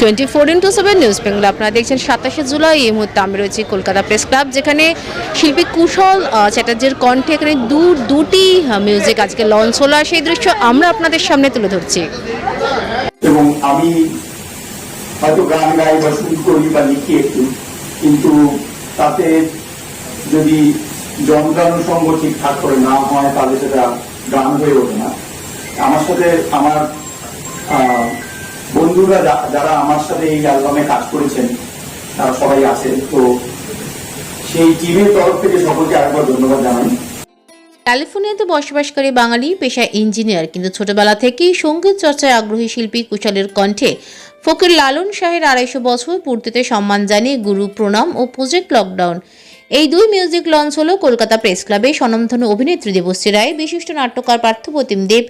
Twenty four into seven news Bengal আপনারা দেখছেন সাতাশে জুলাই, এই মুহূর্তে আমি রয়েছি কলকাতা প্রেস ক্লাব, যেখানে শিল্পী কুশল চ্যাটার্জির কণ্ঠে এখানে দু দুটি মিউজিক আজকে লঞ্চ হলো, আর সেই দৃশ্য আমরা আপনাদের সামনে তুলে ধরছি। এবং আমি হয়তো গান গাই বা শুট করি বা লিখি একটু, কিন্তু তাতে যদি যন্ত্রানুষঙ্গ ঠিকঠাক করে না হয়, তাহলে সেটা গান হয়ে ওঠে না। আমার সাথে আমার বন্ধুরা যারা আমার সাথে এই অ্যালবামে কাজ করেছেন, তারা সবাই আছে তো সেই টিমের তরফ থেকে সকলকে আরেকবার ধন্যবাদ জানাই। ক্যালিফোর্নিয়াতে বসবাসকারী বাঙালি পেশায় ইঞ্জিনিয়ার, কিন্তু ছোটবেলা থেকেই সংগীত চর্চায় আগ্রহী শিল্পী কুশলের কণ্ঠে ফকির লালন শাহের আড়াইশো বছর পূর্তিতে সম্মান জানিয়ে গুরু প্রণাম ও প্রজেক্ট লকডাউন এই দুই মিউজিক লঞ্চ হলো কলকাতা প্রেস ক্লাবে স্বনামধন্য অভিনেত্রী দেবশ্রী রায়, বিশিষ্ট নাট্যকার পার্থপ্রতিম দেব,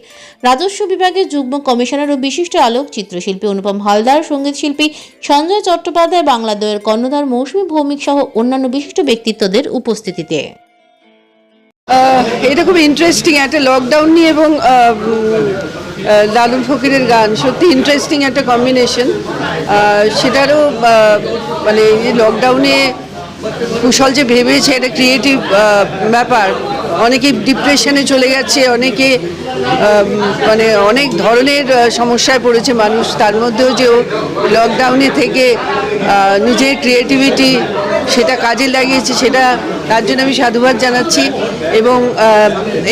রাজস্ব বিভাগের যুগ্ম কমিশনার ও বিশিষ্ট আলোক চিত্রশিল্পী অনুপম হালদার, সংগীত শিল্পী সঞ্জয় চট্টোপাধ্যায় বাংলাদয়ের কর্ণধার মৌসুমী ভৌমিক সহ অন্যান্য বিশিষ্ট ব্যক্তিত্বদের উপস্থিতিতে। এটা খুব ইন্টারেস্টিং একটা লকডাউন নিয়ে এবং লালন ফকিরের গান। সত্যি ইন্টারেস্টিং একটা কম্বিনেশন সেটারও মানে লকডাউনে কুশল যে ভেবেছে, এটা ক্রিয়েটিভ ব্যাপার। অনেকে ডিপ্রেশনে চলে যাচ্ছে অনেকে মানে অনেক ধরনের সমস্যায় পড়েছে মানুষ। তার মধ্যেও যে লকডাউনে থেকে নিজের ক্রিয়েটিভিটি সেটা কাজে লাগিয়েছে, সেটা তার জন্য আমি সাধুবাদ জানাচ্ছি এবং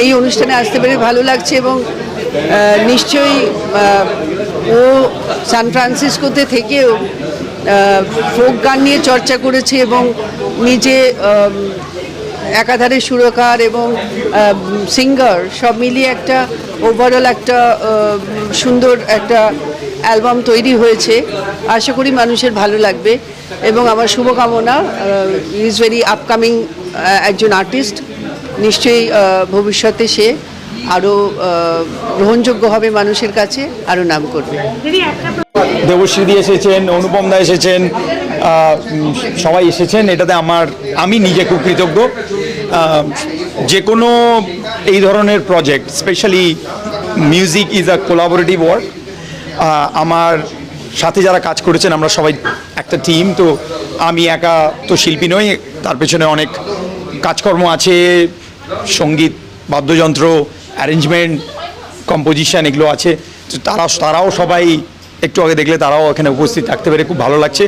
এই অনুষ্ঠানে আসতে পেরে ভালো লাগছে এবং নিশ্চয়ই ও সান ফ্রান্সিসকোতে থেকেও ফোক গান নিয়ে চর্চা করেছে এবং নিজে একাধারে সুরকার এবং সিঙ্গার সব মিলিয়ে একটা ওভারঅল একটা সুন্দর একটা অ্যালবাম তৈরি হয়েছে। আশা করি মানুষের ভালো লাগবে এবং আমার শুভকামনা ইজ ভেরি আপকামিং একজন আর্টিস্ট নিশ্চয়ই ভবিষ্যতে সে আরও গ্রহণযোগ্য হবে মানুষের কাছে আরও নাম করবে। দেবশ্রীদি এসেছেন অনুপম দা এসেছেন সবাই এসেছেন এটাতে আমার আমি নিজে খুব কৃতজ্ঞ। যে কোনো এই ধরনের project specially music is a collaborative work আমার সাথে যারা কাজ করেছেন আমরা সবাই একটা টিম তো আমি একা তো শিল্পী নই তার পেছনে অনেক কাজকর্ম আছে সংগীত বাদ্যযন্ত্র অ্যারেঞ্জমেন্ট কম্পোজিশন এগুলো আছে। তারা তারাও সবাই একটু আগে দেখলে তারাও এখানে উপস্থিত থাকতে পেরে খুব ভালো লাগছে।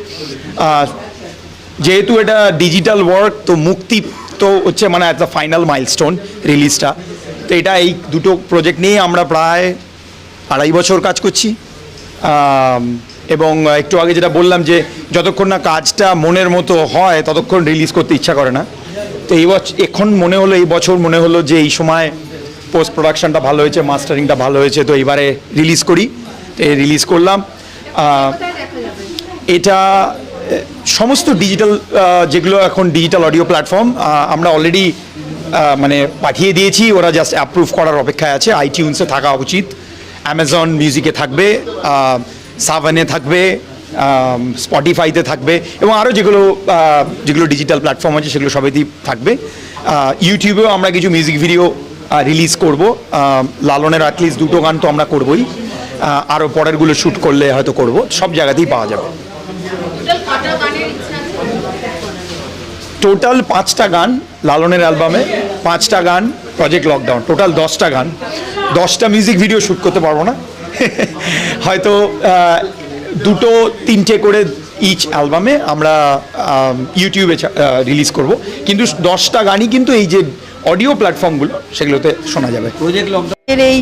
যেহেতু এটা ডিজিটাল ওয়ার্ক তো মুক্তি তো হচ্ছে মানে একটা ফাইনাল মাইলস্টোন রিলিজটা তো এটা এই দুটো প্রজেক্ট নিয়ে আমরা প্রায় আড়াই বছর কাজ করছি। এবং একটু আগে যেটা বললাম যে যতক্ষণ না কাজটা মনের মতো হয়, ততক্ষণ রিলিজ করতে ইচ্ছা করে না। তো এই বছর এখন মনে হলো, এই বছর মনে হলো যে এই সময় পোস্ট প্রোডাকশনটা ভালো হয়েছে মাস্টারিংটা ভালো হয়েছে, তো এবারে রিলিজ করি। তো রিলিজ করলাম। এটা সমস্ত ডিজিটাল যেগুলো এখন ডিজিটাল অডিও প্ল্যাটফর্ম আমরা অলরেডি মানে পাঠিয়ে দিয়েছি, ওরা জাস্ট অ্যাপ্রুভ করার অপেক্ষায় আছে। আইটিউন্সে থাকা উচিত অ্যামাজন মিউজিকে থাকবে সাভানে থাকবে স্পটিফাইতে থাকবে, এবং আরও যেগুলো যেগুলো ডিজিটাল প্ল্যাটফর্ম আছে, সেগুলো সবেতেই থাকবে। ইউটিউবেও আমরা কিছু মিউজিক ভিডিও রিলিজ করব। লালনের অ্যাটলিস্ট দুটো গান তো আমরা করবই। আরও পরেরগুলো শ্যুট করলে হয়তো করব। সব জায়গাতেই পাওয়া যাবে। টোটাল পাঁচটা গান লালনের অ্যালবামে পাঁচটা গান প্রজেক্ট লকডাউন টোটাল দশটা গান। দশটা মিউজিক ভিডিও শ্যুট করতে পারব না। হয়তো দুটো তিনটে করে ইচ অ্যালবামে আমরা ইউটিউবে রিলিজ করব। কিন্তু দশটা গানই কিন্তু এই যে অডিও প্ল্যাটফর্মগুলো সেগুলোতে শোনা যাবে। এই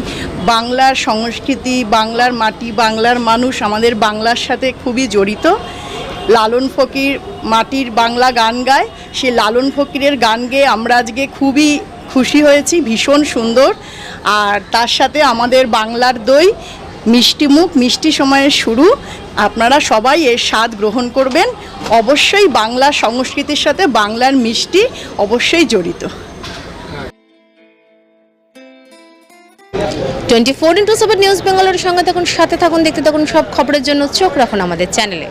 বাংলার সংস্কৃতি বাংলার মাটি বাংলার মানুষ আমাদের বাংলার সাথে খুবই জড়িত। লালন ফকির মাটির বাংলা গান গায়। সে লালন ফকিরের গান গেয়ে আমরা আজকে খুবই খুশি হয়েছি ভীষণ সুন্দর। আর তার সাথে আমাদের বাংলার দই মিষ্টি মুখ, মিষ্টি সময়ের শুরু। আপনারা সবাই এর স্বাদ গ্রহণ করবেন। অবশ্যই বাংলা সংস্কৃতির সাথে বাংলার মিষ্টি অবশ্যই জড়িত। Twenty four into seven news বেঙ্গলের সঙ্গে থাকুন, সাথে থাকুন, দেখতে থাকুন সব খবরের জন্য চোখ রাখুন আমাদের চ্যানেলে।